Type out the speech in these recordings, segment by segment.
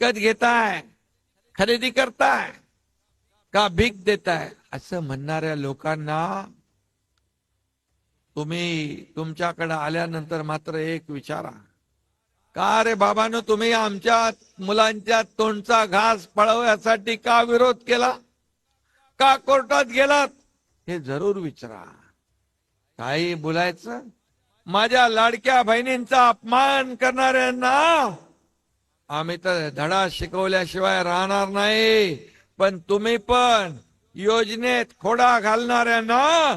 विकत घेताय खरेदी करताय का भीक देताय असं म्हणणाऱ्या लोकांना तुम्ही तुमच्याकडे आल्यानंतर मात्र एक विचारा. का रे बाबानो तुम्ही आमच्या मुलांच्या तोंडचा घास पळवण्यासाठी का विरोध केला? का कोर्टात गेलात? हे जरूर विचारा. काही बोलायचं? माझ्या लाडक्या बहिणींचा अपमान करणाऱ्यांना आम्ही तर धडा शिकवल्याशिवाय राहणार नाही. पण तुम्ही पण योजनेत खोडा घालणाऱ्यांना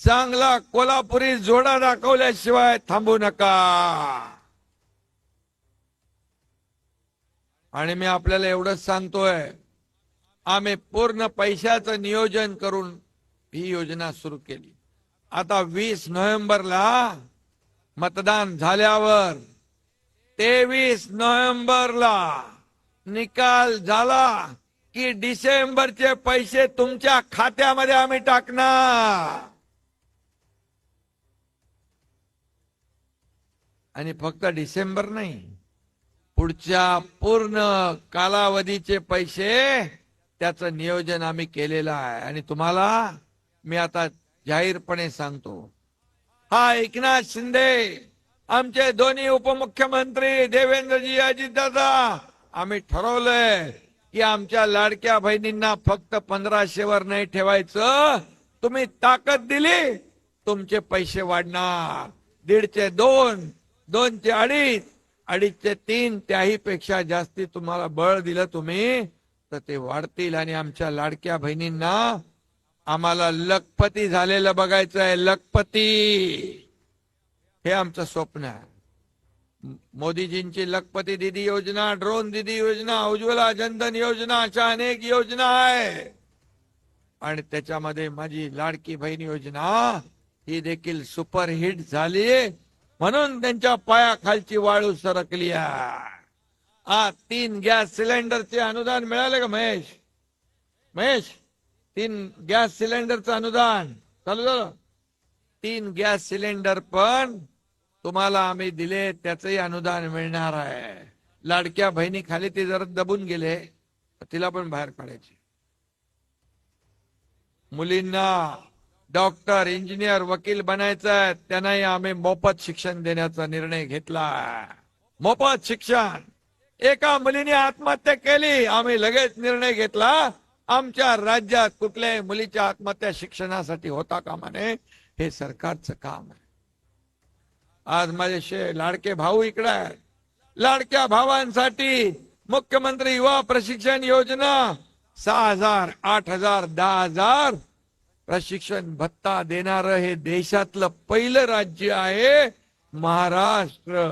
चांगला कोल्हापुरी जोडा दाखवल्याशिवाय थांबू नका. आणि मी आपल्याला एवढंच सांगतोय आम्ही पूर्ण पैशाचं नियोजन करून ही योजना सुरू केली. आता वीस नोव्हेंबरला मतदान झाल्यावर तेवीस नोव्हेंबरला निकाल झाला की डिसेंबरचे पैसे तुमच्या खात्यामध्ये आम्ही टाकणार. आणि फक्त डिसेंबर नाही पुढच्या पूर्ण कालावधीचे पैसे त्याचं नियोजन आम्ही केलेलं आहे. आणि तुम्हाला मी आता जाहीरपणे सांगतो हा एकनाथ शिंदे आमचे दोन्ही उपमुख्यमंत्री देवेंद्रजी अजितदादा आम्ही ठरवलंय की आमच्या लाडक्या बहिणींना फक्त पंधराशेवर नाही ठेवायचं. तुम्ही ताकद दिली तुमचे पैसे वाढणार. दीडचे दोन दोनचे अडीच अडीचचे तीन त्याही पेक्षा जास्ती तुम्हाला बळ दिलं तुम्ही तर ते वाढतील. आणि आमच्या लाडक्या बहिणींना आम्हाला लखपती झालेलं बघायचं आहे लखपती. हे आमचं स्वप्न आहे. मोदीजींची लखपती दिदी योजना ड्रोन दिदी योजना उज्ज्वला जनधन योजना अशा अनेक योजना आहे. आणि त्याच्यामध्ये माझी लाडकी बहीण योजना ही देखील सुपर हिट झाली म्हणून त्यांच्या पायाखालची वाळू सरकली आ हा तीन गॅस सिलेंडरचे अनुदान मिळाले का महेश? महेश तीन गॅस सिलेंडरचं अनुदान. चालू झालं. तीन गॅस सिलेंडर पण तुम्हाला आम्ही दिले त्याचंही अनुदान मिळणार आहे. लाडक्या बहिणी खाली ते जरा दबून गेले तिला पण बाहेर काढायची. मुलींना डॉक्टर इंजिनियर वकील बनायचं त्यांनाही आम्ही मोफत शिक्षण देण्याचा निर्णय घेतला मोफत शिक्षण. एका मुलीने आत्महत्या केली आम्ही लगेच निर्णय घेतला. आमच्या राज्यात कुठल्याही मुलीच्या आत्महत्या शिक्षणासाठी होता कामा नये हे सरकारचं काम आहे. आज माझे शे लाडके भाऊ इकडे आहेत. लाडक्या भावांसाठी मुख्यमंत्री युवा प्रशिक्षण योजना सहा हजार आठ हजार दहा हजार प्रशिक्षण भत्ता देणारं हे देशातलं पहिलं राज्य आहे महाराष्ट्र.